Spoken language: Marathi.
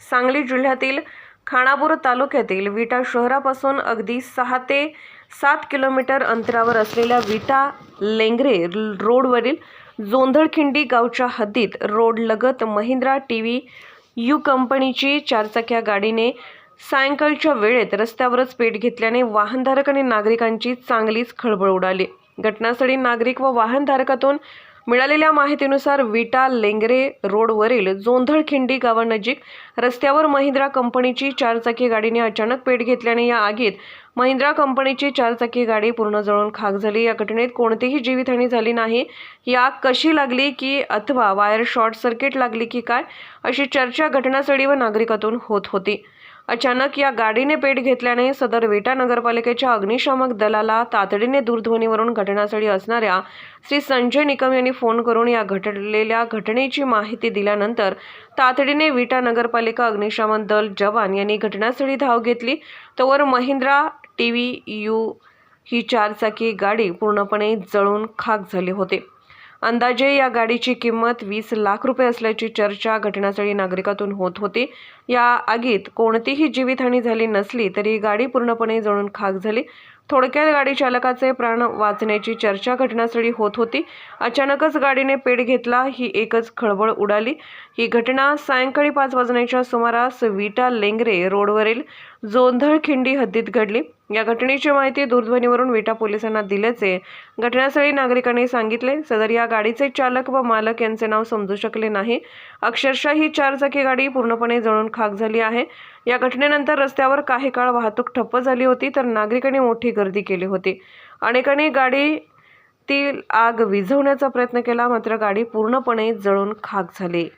सांगली जिल्ह्यातील खाणापूर तालुक्यातील विटा शहरापासून अगदी सहा ते सात किलोमीटर अंतरावर असलेल्या विटा लेंगरे रोडवरील जोंधळखिंडी गावच्या हद्दीत रोडलगत महिंद्रा टी व्ही यू कंपनीची चारचाक्या गाडीने सायंकाळच्या वेळेत रस्त्यावरच पेट घेतल्याने वाहनधारक आणि नागरिकांची चांगलीच खळबळ उडाली. घटनास्थळी नागरिक व वाहनधारकातून मिळालेल्या माहितीनुसार विटा लेंगरे रोडवरील जोंधळखिंडी गावानजीक रस्त्यावर महिंद्रा कंपनीची चारचाकी गाडीने अचानक पेट घेतल्याने या आगीत महिंद्रा कंपनीची चारचाकी गाडी पूर्ण जळून खाक झाली. या घटनेत कोणतीही जीवितहानी झाली नाही. ही आग कशी लागली की अथवा वायर शॉर्ट सर्किट लागली की काय अशी चर्चा घटनास्थळी व नागरिकातून होत होती. अचानक या गाडीने पेट घेतल्याने सदर विटा नगरपालिकेच्या अग्निशामक दलाला तातडीने दूरध्वनीवरून घटनास्थळी असणाऱ्या श्री संजय निकम यांनी फोन करून या घडलेल्या घटनेची माहिती दिल्यानंतर तातडीने विटा नगरपालिका अग्निशामक दल जवान यांनी घटनास्थळी धाव घेतली. तोवर महिंद्रा टी व्ही यू ही चारचाकी गाडी पूर्णपणे जळून खाक झाली होते. अंदाजे या गाडीची किंमत वीस लाख रुपये असल्याची चर्चा घटनास्थळी नागरिकातून होत होती. या आगीत कोणतीही जीवितहानी झाली नसली तरी गाडी पूर्णपणे जळून खाक झाली. थोडक्यात गाडी चालकाचे प्राण वाचण्याची चर्चा घटनास्थळी होत होती. अचानकच गाडीने पेट घेतला ही एकच खळबळ उडाली. ही घटना सायंकाळी पाच वाजण्याच्या सुमारास विटा लेंगरे रोडवरील जोंधळखिंडी हद्दीत घडली. या घटनेची माहिती दूरध्वनीवरून विटा पोलिसांना दिल्याचे घटनास्थळी नागरिकांनी सांगितले. सदर या गाडीचे चालक व मालक यांचे नाव समजू शकले नाही. अक्षरशः ही चारचाकी गाडी पूर्णपणे जळून खाक झाली आहे. या घटनेनंतर रस्त्यावर काही काळ वाहतूक ठप्प झाली होती तर नागरिकांनी मोठी गर्दी केली होती. अनेकांनी गाडीतील आग विझवण्याचा प्रयत्न केला मात्र गाडी पूर्णपणे जळून खाक झाली.